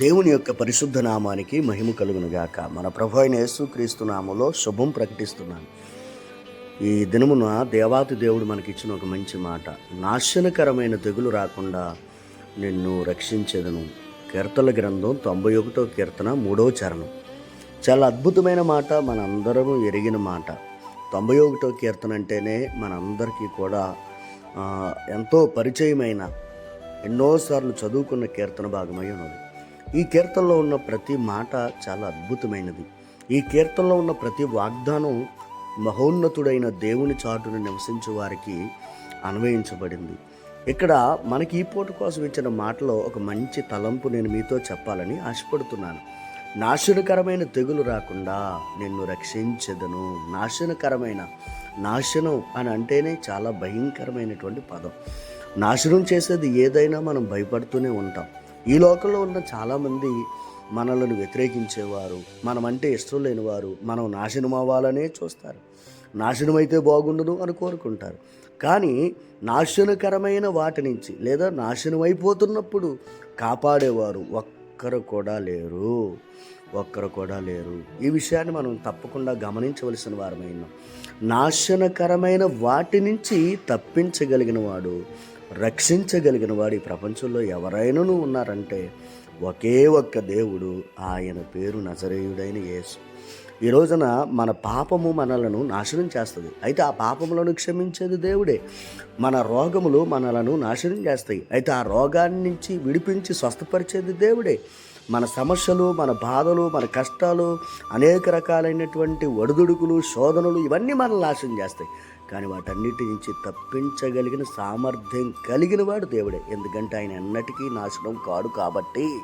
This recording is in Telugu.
దేవుని యొక్క పరిశుద్ధ నామానికి మహిమ కలుగునుగాక. మన ప్రభు అయిన యేసుక్రీస్తు నామంలో శుభం ప్రకటిస్తున్నాను. ఈ దినమున దేవాతి దేవుడు మనకిచ్చిన ఒక మంచి మాట. నాశనకరమైన తెగులు రాకుండా నిన్ను రక్షించేదను. కీర్తన గ్రంథం తొంభై ఒకటో కీర్తన మూడవ చరణం. చాలా అద్భుతమైన మాట మనందరము ఎరిగిన మాట. తొంభై ఒకటో కీర్తన అంటేనే మనందరికీ కూడా ఎంతో పరిచయమైన ఎన్నోసార్లు చదువుకున్న కీర్తన భాగమై ఉన్నది. ఈ కీర్తనలో ఉన్న ప్రతి మాట చాలా అద్భుతమైనది. ఈ కీర్తనలో ఉన్న ప్రతి వాగ్దానం మహోన్నతుడైన దేవుని చాటును నివసించే వారికి అన్వయించబడింది. ఇక్కడ మనకి ఈ పూట కోసం ఇచ్చిన మాటలో ఒక మంచి తలంపు నేను మీతో చెప్పాలని ఆశపడుతున్నాను. నాశనకరమైన తెగులు రాకుండా నిన్ను రక్షించదను. నాశనకరమైన నాశనం అని అంటేనే చాలా భయంకరమైనటువంటి పదం. నాశనం చేసేది ఏదైనా మనం భయపడుతూనే ఉంటాం. ఈ లోకంలో ఉన్న చాలామంది మనలను వ్యతిరేకించేవారు మనమంటే ఇష్టం లేని వారు మనం నాశనం అవ్వాలనే చూస్తారు. నాశనం అయితే బాగుండును అని కోరుకుంటారు. కానీ నాశనకరమైన వాటి నుంచి లేదా నాశనం అయిపోతున్నప్పుడు కాపాడేవారు ఒక్కరు కూడా లేరు. ఒక్కరు కూడా లేరు. ఈ విషయాన్ని మనం తప్పకుండా గమనించవలసిన వారమైనా నాశనకరమైన వాటి నుంచి తప్పించగలిగిన వాడు రక్షించగలిగిన వాడు ఈ ప్రపంచంలో ఎవరైనాను ఉన్నారంటే ఒకే ఒక్క దేవుడు ఆయన పేరు నజరేయుడైన యేసు. ఈ రోజున మన పాపము మనలను నాశనం చేస్తుంది. అయితే ఆ పాపములను క్షమించేది దేవుడే. మన రోగములు మనలను నాశనం చేస్తాయి. అయితే ఆ రోగాన్ని నుంచి విడిపించి స్వస్థపరిచేది దేవుడే. మన సమస్యలు మన బాధలు మన కష్టాలు అనేక రకాలైనటువంటి ఒడిదుడుకులు శోధనలు ఇవన్నీ మనల్ని నాశనం చేస్తాయి. కానీ వాటన్నిటి నుంచి తప్పించగలిగిన సామర్థ్యం కలిగిన వాడు దేవుడే. ఎందుకంటే ఆయన ఎన్నటికీ నాశనం కాడు కాబట్టి.